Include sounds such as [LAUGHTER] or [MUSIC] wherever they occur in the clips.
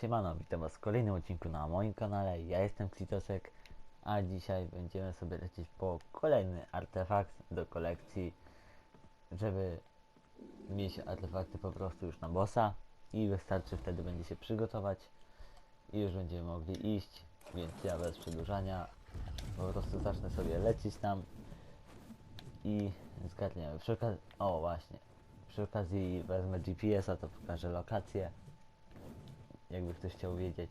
Siemano, witam was w kolejnym odcinku na moim kanale. Ja jestem Klitosek, a dzisiaj będziemy sobie lecieć po kolejny artefakt do kolekcji, żeby mieć artefakty po prostu już na bossa i wystarczy wtedy będzie się przygotować i już będziemy mogli iść, więc ja bez przedłużania po prostu zacznę sobie lecieć tam i zgarniemy. Przy okazji, o właśnie, przy okazji wezmę GPS-a, to pokażę lokację jakby ktoś chciał wiedzieć.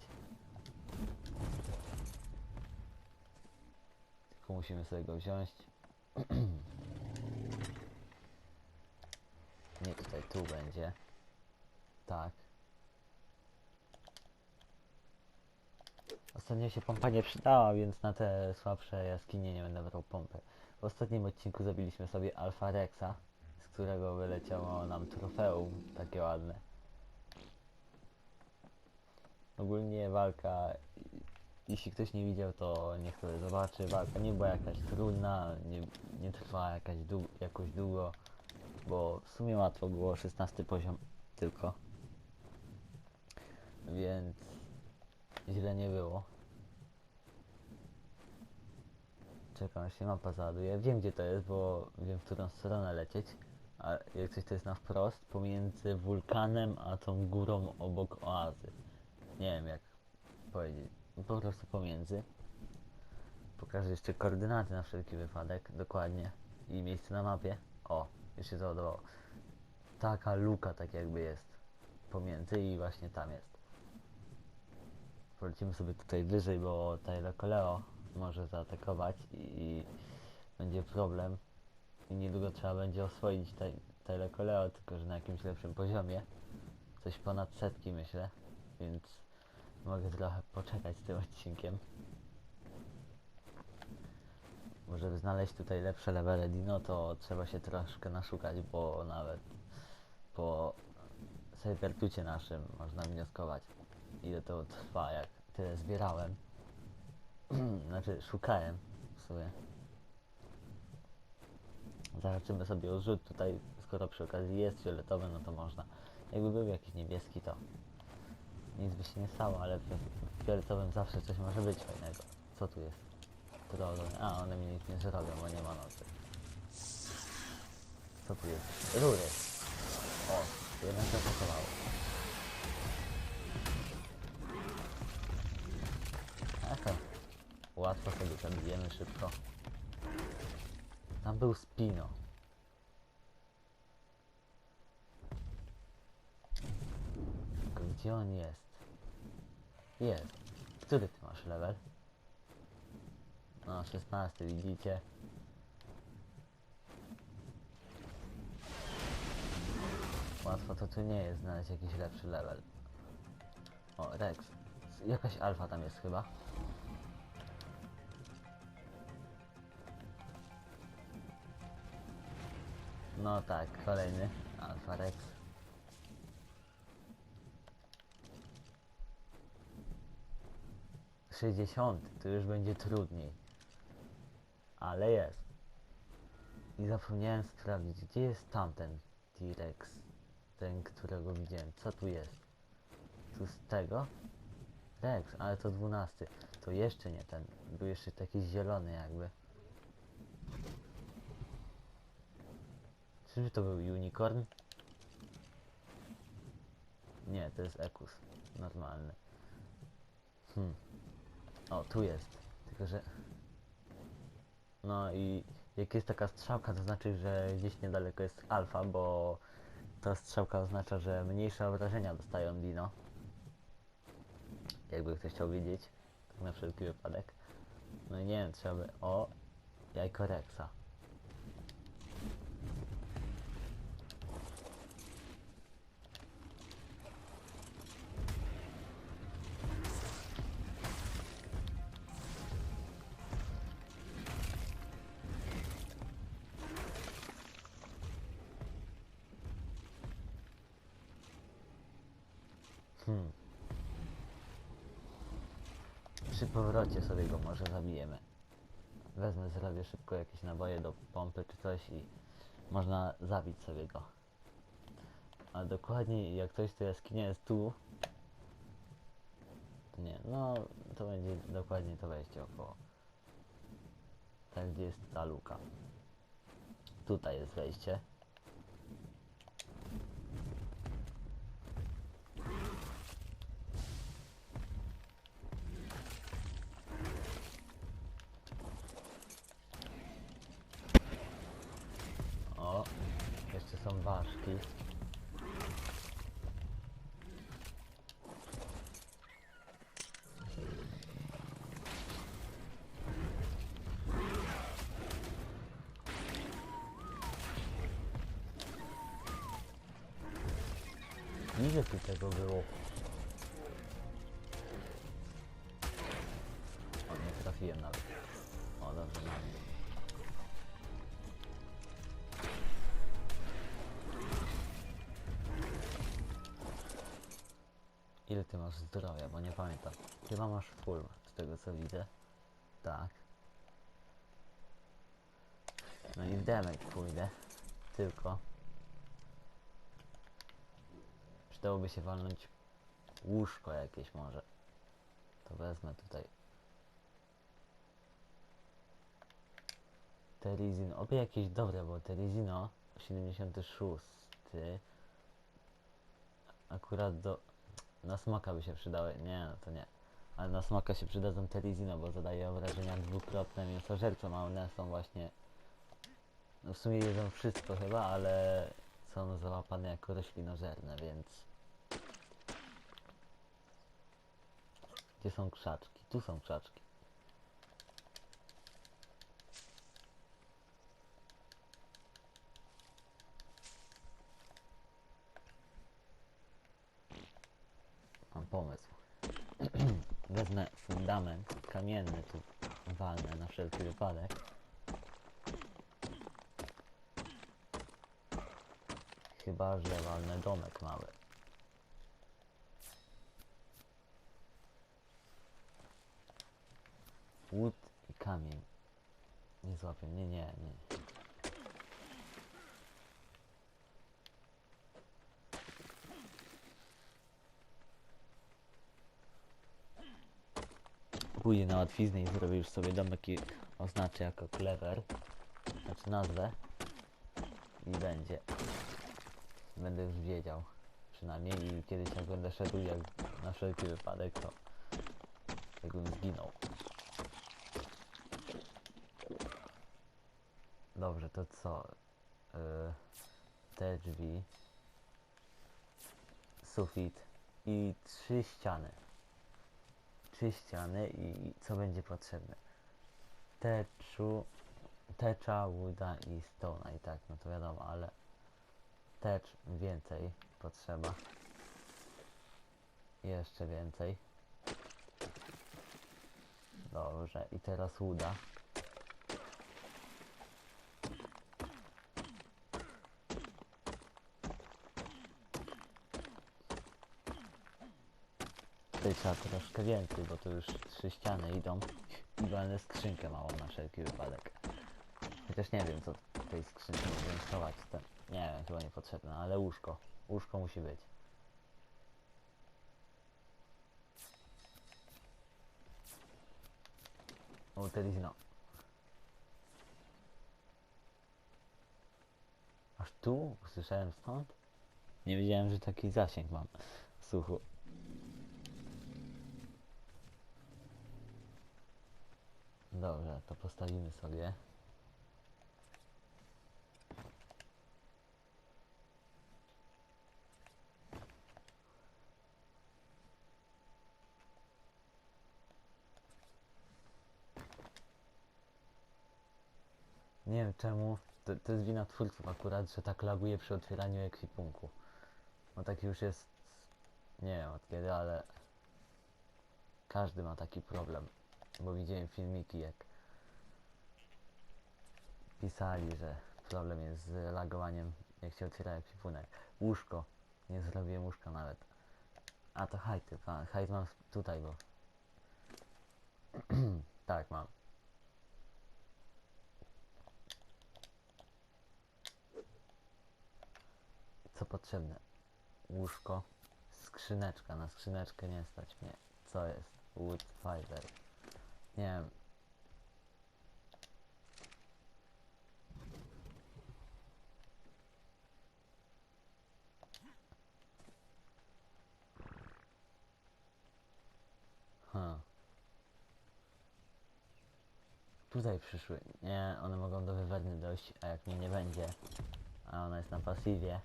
Tylko musimy sobie go wziąć. [CLEARS THROAT] Nie tutaj, tu będzie. Tak. Ostatnio się pompa nie przydała, więc na te słabsze jaskinie nie będę brał pompy. W ostatnim odcinku zabiliśmy sobie Alfa Rexa, z którego wyleciało nam trofeum, takie ładne. Ogólnie walka, jeśli ktoś nie widział, to niech sobie zobaczy. Walka nie była jakaś trudna, nie, nie trwała jakaś dłu- jakoś długo, bo w sumie łatwo było 16 poziom tylko. Więc źle nie było. Czekam, aż się mapa załaduje. Wiem gdzie to jest, bo wiem w którą stronę lecieć. A jak coś to jest na wprost, pomiędzy wulkanem a tą górą obok oazy nie wiem jak powiedzieć, po prostu pomiędzy. Pokażę jeszcze koordynaty na wszelki wypadek, dokładnie. I miejsce na mapie. O, już się załadowało. Taka luka tak jakby jest pomiędzy i właśnie tam jest. Polecimy sobie tutaj wyżej, bo Tyler Coleo może zaatakować i będzie problem. I niedługo trzeba będzie oswoić Ty- Tyler Coleo, tylko że na jakimś lepszym poziomie. Coś ponad setki myślę, więc mogę trochę poczekać z tym odcinkiem. Bo żeby znaleźć tutaj lepsze levele Dino, to trzeba się troszkę naszukać, bo nawet po Cybertucie naszym można wnioskować, ile to trwa, jak tyle zbierałem. [CLEARS THROAT] znaczy, szukałem w sumie. Zahaczymy sobie o tutaj, skoro przy okazji jest fioletowy, no to można. Jakby był jakiś niebieski, to nic by się nie stało, ale w fioletowym zawsze coś może być fajnego. Co tu jest? Trollo. A, one mi nic nie zrobią, bo nie ma nocy. Co tu jest? Rury. O, jednak zapasowało. Aka. Łatwo sobie zabijemy szybko. Tam był Spino. Gdzie on jest? Jest. Który ty masz level? No, 16, widzicie? Łatwo to tu nie jest znaleźć jakiś lepszy level. O, Rex. Jakaś alfa tam jest chyba. No tak, kolejny. Alfa Rex. Sześćdziesiąty, to już będzie trudniej. Ale jest. I zapomniałem sprawdzić, gdzie jest tamten T-Rex. Ten, którego widziałem. Co tu jest? Tu z tego? Rex, ale to dwunasty. To jeszcze nie ten. Był jeszcze taki zielony jakby. Czyżby to był unicorn? Nie, to jest Ekus. Normalny. Hmm. O, tu jest. Tylko, że... No i jak jest taka strzałka, to znaczy, że gdzieś niedaleko jest alfa, bo ta strzałka oznacza, że mniejsze obrażenia dostają Dino. Jakby ktoś chciał wiedzieć, tak na wszelki wypadek. No i nie wiem, trzeba by... O! Jajko Rexa. Powrocie sobie go może zabijemy. Wezmę, zrobię szybko jakieś naboje do pompy czy coś i można zabić sobie go. A dokładniej jak ktoś to jaskinia jest tu, Nie, no to będzie dokładnie to wejście około. Tak, gdzie jest ta luka. Tutaj jest wejście. O, jeszcze są ważki. Ile tu tego było? O, nie trafiłem nawet. O, dobrze, mam. Ile ty masz zdrowia, bo nie pamiętam. Chyba masz full, z tego co widzę. Tak. No i w damage pójdę. Tylko. Przydałoby się walnąć łóżko jakieś może. To wezmę tutaj. Terizin, obie jakieś dobre, bo Terizino 76. Akurat do... Na smaka by się przydały. Nie, no to nie. Ale na smaka się przydadzą Terizino, bo zadaje obrażenia dwukrotne mięsożercom, a one są właśnie... No w sumie jedzą wszystko chyba, ale są załapane jako roślinożerne, więc... Gdzie są krzaczki? Tu są krzaczki. Mam pomysł. [CLEARS THROAT] Wezmę fundament kamienny tu walnę na wszelki wypadek. Chyba, że walnę domek mały. Łód i kamień. Nie złapię, nie, nie, nie. Pójdę na łatwiznę i zrobię już sobie domek i oznaczę jako clever. Znaczy nazwę. I będzie. Będę już wiedział. Przynajmniej i kiedyś jak będę szedł jak na wszelki wypadek to jakbym zginął. Dobrze, to co? Yy, te drzwi. Sufit i trzy ściany. Trzy ściany i co będzie potrzebne? Teczu, tecza, wooda i stone'a i tak, no to wiadomo, ale tecz więcej potrzeba. Jeszcze więcej. Dobrze, i teraz wooda. Tutaj trzeba troszkę więcej, bo to już trzy ściany idą. I walnę skrzynkę małą na wszelki wypadek. Chociaż nie wiem co w tej skrzynce. To, nie wiem, chyba niepotrzebne, ale łóżko. Łóżko musi być. O, Terizino. Aż tu? Usłyszałem stąd? Nie wiedziałem, że taki zasięg mam. Słuchu. Dobrze, to postawimy sobie. Nie wiem czemu, to, to jest wina twórców akurat, że tak laguje przy otwieraniu ekwipunku. No tak już jest, nie wiem od kiedy, ale każdy ma taki problem. Bo widziałem filmiki jak pisali, że problem jest z lagowaniem jak się otwiera ekwipunek. Łóżko. Nie zrobiłem łóżka nawet. A to hajty, pa- hajt mam tutaj, bo... [CLEARS THROAT] tak, mam. Co potrzebne? Łóżko, skrzyneczka. Na skrzyneczkę nie stać mnie. Co jest? Wood fiber. Nie wiem. Ha. Tutaj przyszły. Nie, one mogą do wywerny dojść, a jak mnie nie będzie, a ona jest na pasywie,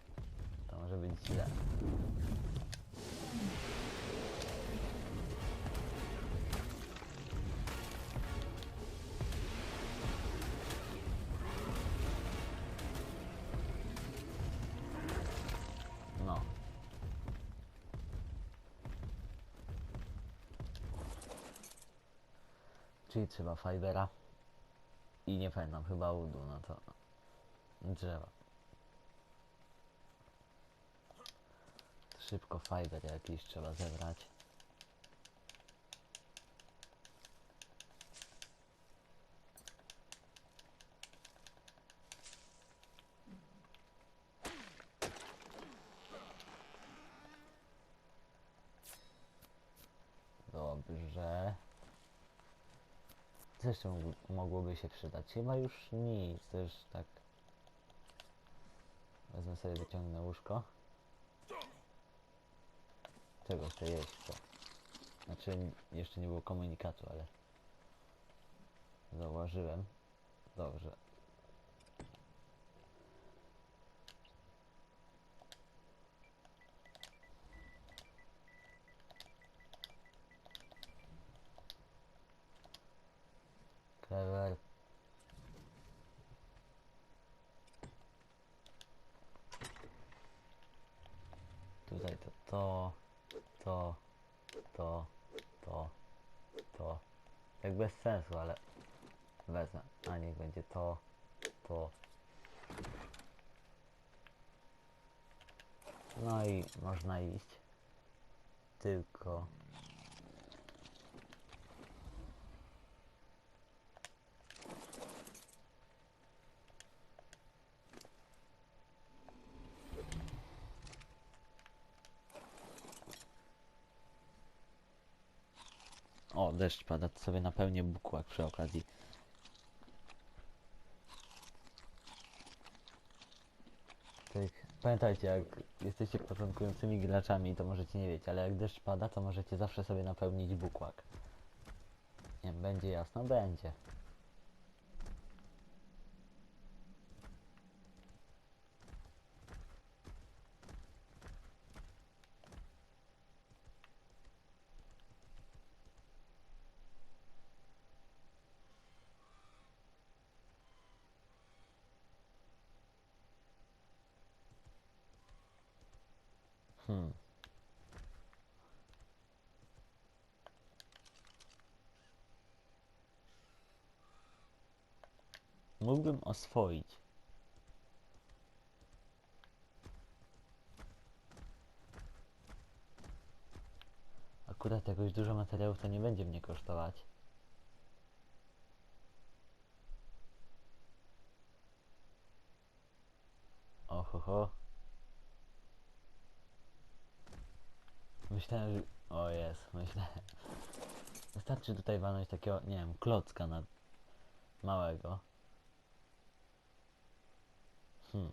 to może być źle. Czyli trzeba fibera. I nie pamiętam, chyba udu, no to drzewa. Szybko fiber jakiś trzeba zebrać. Dobrze. Mógł- mogłoby się przydać? Chyba już nic, też tak. Wezmę sobie, wyciągnę łóżko. Czego chcę jeść, co? Znaczy, jeszcze nie było komunikatu, ale... Zauważyłem. Dobrze. Clever. Tutaj to to, to, to, to, to. Tak bez sensu, ale wezmę. A niech będzie to, to. No i można iść. Tylko O, deszcz pada, to sobie napełnię bukłak przy okazji. Tak, pamiętajcie, jak jesteście początkującymi graczami, to możecie nie wiedzieć, ale jak deszcz pada, to możecie zawsze sobie napełnić bukłak. Nie będzie jasno? Będzie. Hmm. Mógłbym oswoić. Akurat jakoś dużo materiałów to nie będzie mnie kosztować. Ohoho. Myślałem, że... O jest, myślę. Wystarczy tutaj walnąć takiego, nie wiem, klocka na małego. Hmm.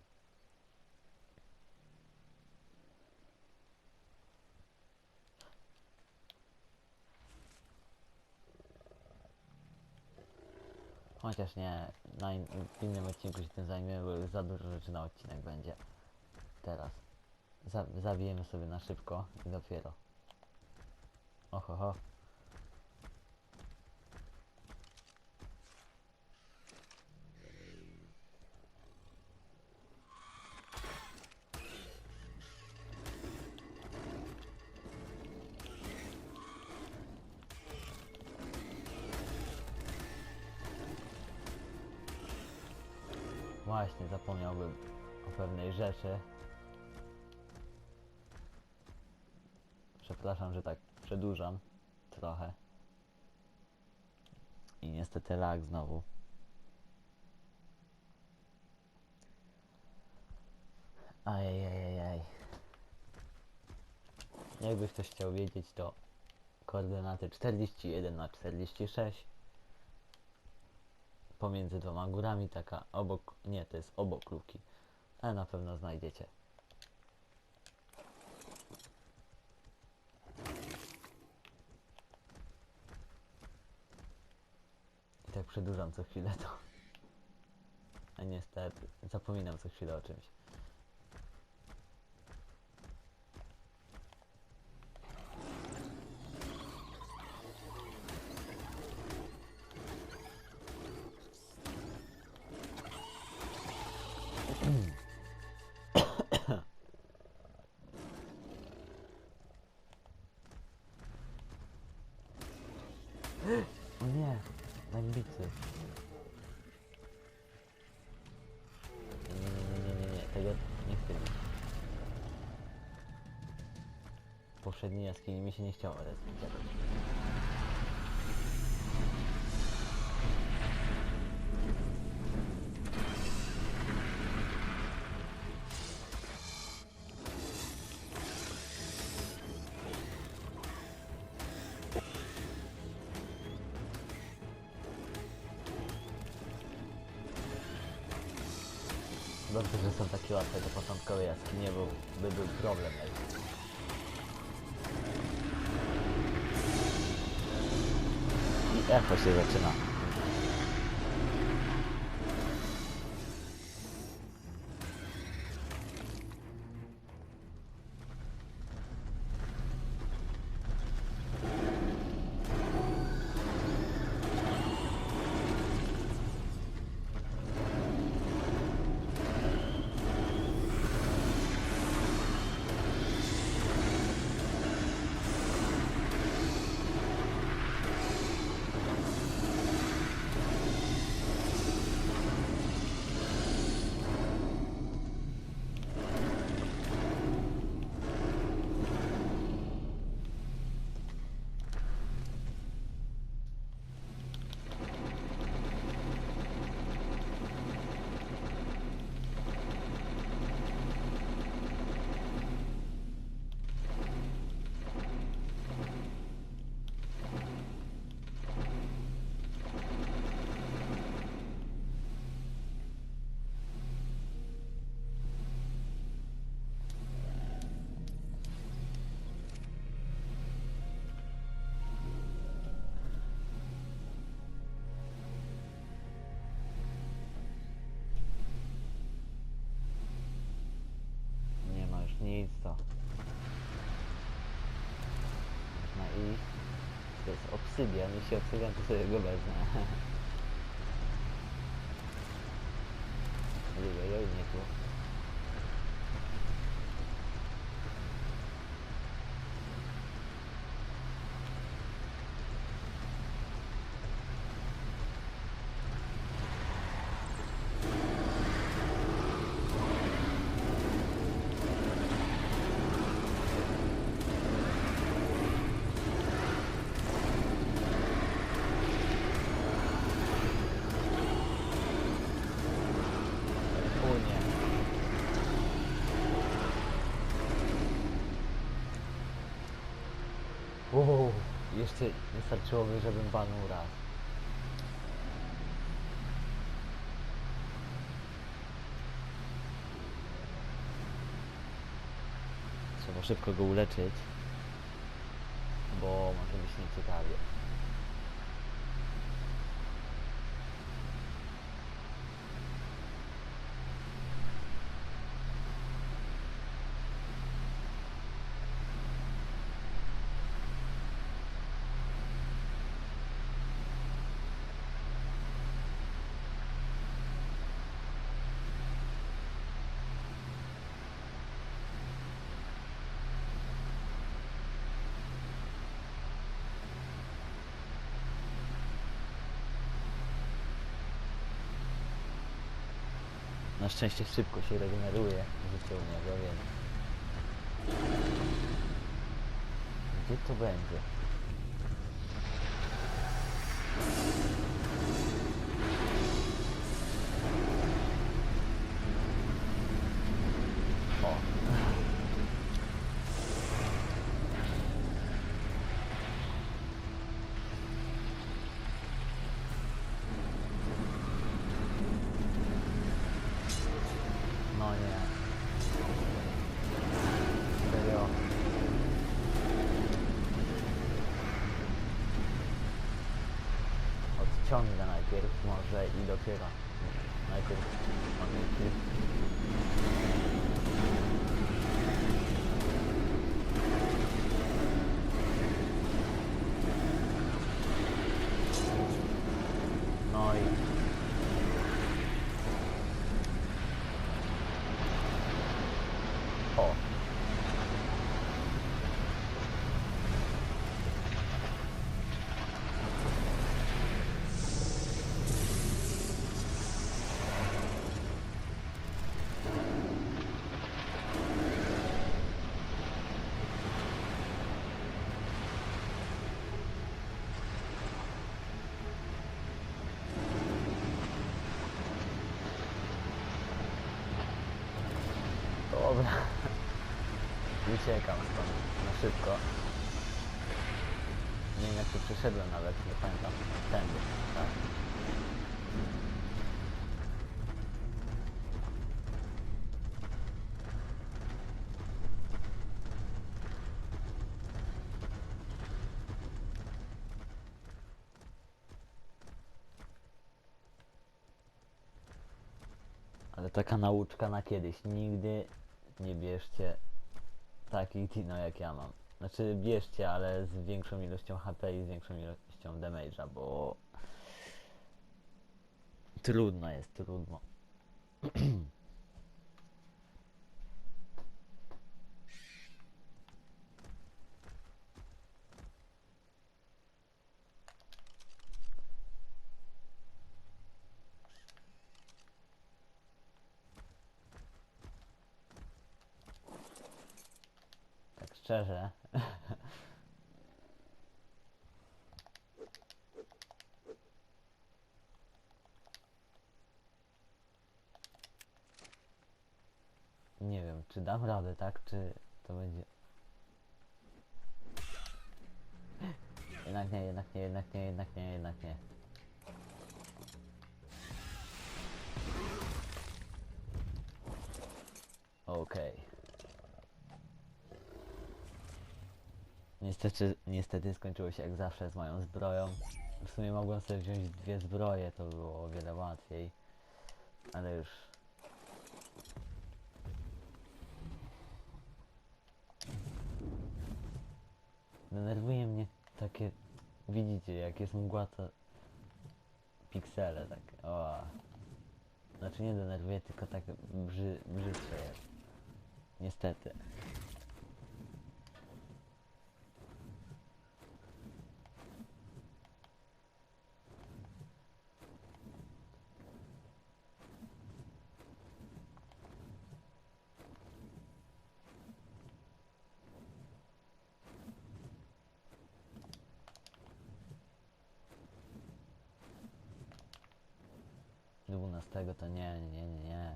Chociaż nie, na in, w innym odcinku się tym zajmiemy, bo za dużo rzeczy na odcinek będzie. Teraz. Za, zabijemy sobie na szybko i dopiero. Ohoho. Właśnie, zapomniałbym o pewnej rzeczy. Przepraszam, że tak przedłużam trochę. I niestety lag znowu. Ajajajajaj. Jakby ktoś chciał wiedzieć, to koordynaty 41 na 46 pomiędzy dwoma górami, taka obok, nie, to jest obok luki, ale na pewno znajdziecie. I tak przedłużam co chwilę to. A niestety, zapominam co chwilę o czymś. Mieć. W poprzedniej jaskini mi się nie chciało respić. To. Można iść. To jest obsydian, jeśli obsydian to sobie go wezmę. [LAUGHS] Ojej, nie tu. O nie. Wow, jeszcze wystarczyłoby, żebym walnął raz. Trzeba szybko go uleczyć, bo może być nieciekawie. Na szczęście szybko się regeneruje życie u niego, więc... Gdzie to będzie? 興味が泣いているまずは色、泣いてる Uciekam stąd na szybko. Nie wiem jak tu przeszedłem nawet, nie pamiętam. Tędy, tak. Ale taka nauczka na kiedyś. Nigdy nie bierzcie takich dino jak ja mam. Znaczy bierzcie, ale z większą ilością HP i z większą ilością damage'a, bo trudno jest, trudno. [CLEARS THROAT] Tak szczerze. [LAUGHS] Nie wiem, czy dam radę, tak? Czy to będzie... [LAUGHS] Jednak nie, jednak nie, jednak nie, jednak nie, jednak nie. Okej. Niestety, skończyło się jak zawsze z moją zbroją. W sumie mogłem sobie wziąć dwie zbroje, to było o wiele łatwiej. Ale już... Denerwuje mnie takie... Widzicie, jak jest mgła, to... Piksele, tak. O. Znaczy nie denerwuje, tylko tak brzy, brzydsze jest. Niestety. Dwunastego to nie, nie, nie, nie.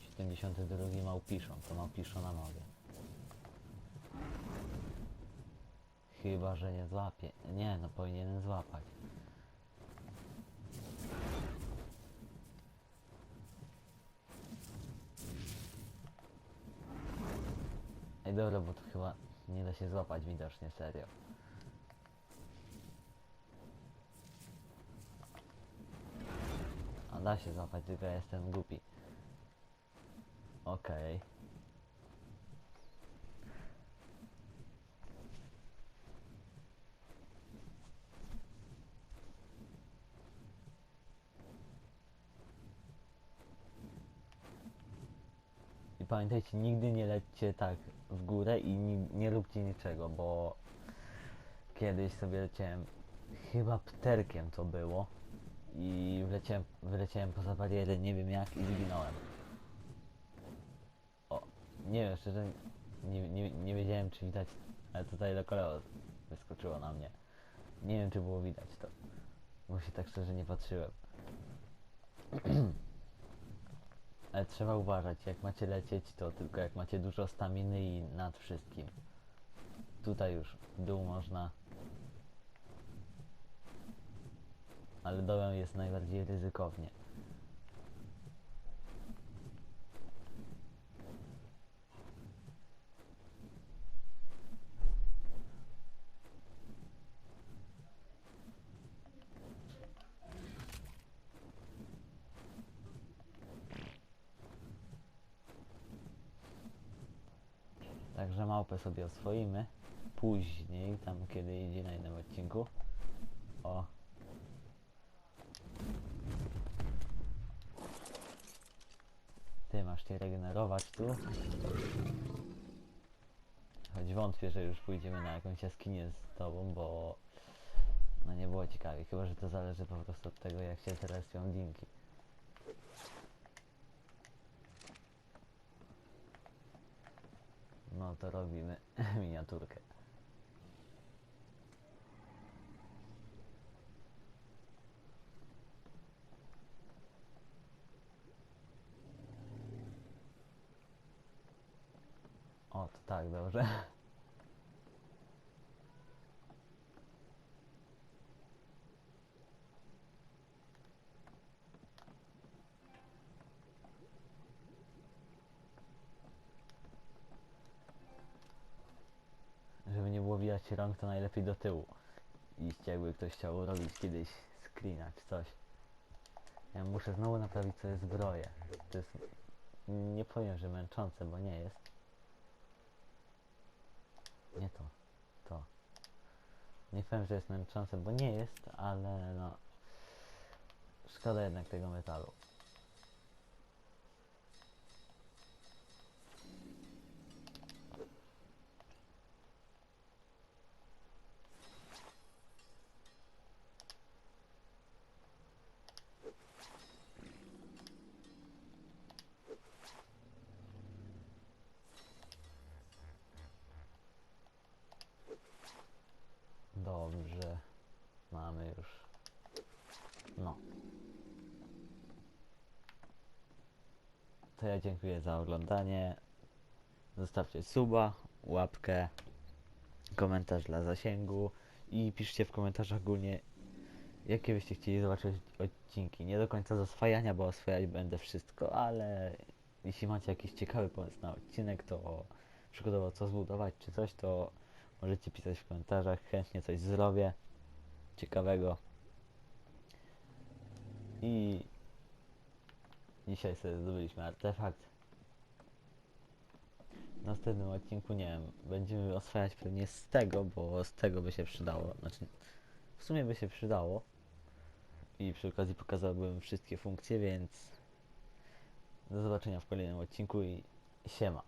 Siedemdziesiąty drugi to małpiszona mogę. Chyba, że nie złapie. Nie, no powinienem złapać. Ej dobra, bo chyba nie da się złapać widocznie, serio. A da się złapać, tylko ja jestem głupi. Okej. I pamiętajcie, nigdy nie lećcie tak w górę i ni nie róbcie niczego, bo kiedyś sobie leciałem, chyba pterkiem to było i wleciałem, wyleciałem poza barierę, nie wiem jak i zginąłem. O, nie wiem, szczerze, nie, nie, nie wiedziałem czy widać, ale tutaj do koleo wyskoczyło na mnie. Nie wiem czy było widać to, bo się tak szczerze nie patrzyłem. [CLEARS THROAT] Ale trzeba uważać, jak macie lecieć, to tylko jak macie dużo staminy i nad wszystkim. Tutaj już w dół można. Ale dołem jest najbardziej ryzykownie. Sobie oswoimy. Później, tam kiedy idzie na innym odcinku. O. Ty masz się regenerować tu. Choć wątpię, że już pójdziemy na jakąś jaskinię z tobą, bo no nie było ciekawie. Chyba, że to zależy po prostu od tego, jak się teraz ją linki. No to robimy [LAUGHS] miniaturkę. O, to tak, dobrze. Widać rąk, to najlepiej do tyłu. Iść jakby ktoś chciał robić kiedyś screena czy coś. Ja muszę znowu naprawić sobie zbroję. To jest... Nie powiem, że męczące, bo nie jest. Nie to. To. Nie powiem, że jest męczące, bo nie jest, ale no... Szkoda jednak tego metalu. Dobrze. Mamy już. No. To ja dziękuję za oglądanie. Zostawcie suba, łapkę, komentarz dla zasięgu i piszcie w komentarzach ogólnie jakie byście chcieli zobaczyć odcinki. Nie do końca z oswajania, bo oswajać będę wszystko, ale jeśli macie jakiś ciekawy pomysł na odcinek, to przykładowo co zbudować czy coś, to Możecie pisać w komentarzach, chętnie coś zrobię ciekawego. I dzisiaj sobie zdobyliśmy artefakt. W następnym odcinku, nie wiem, będziemy oswajać pewnie z tego, bo z tego by się przydało. Znaczy, w sumie by się przydało. I przy okazji pokazałbym wszystkie funkcje, więc do zobaczenia w kolejnym odcinku i siema.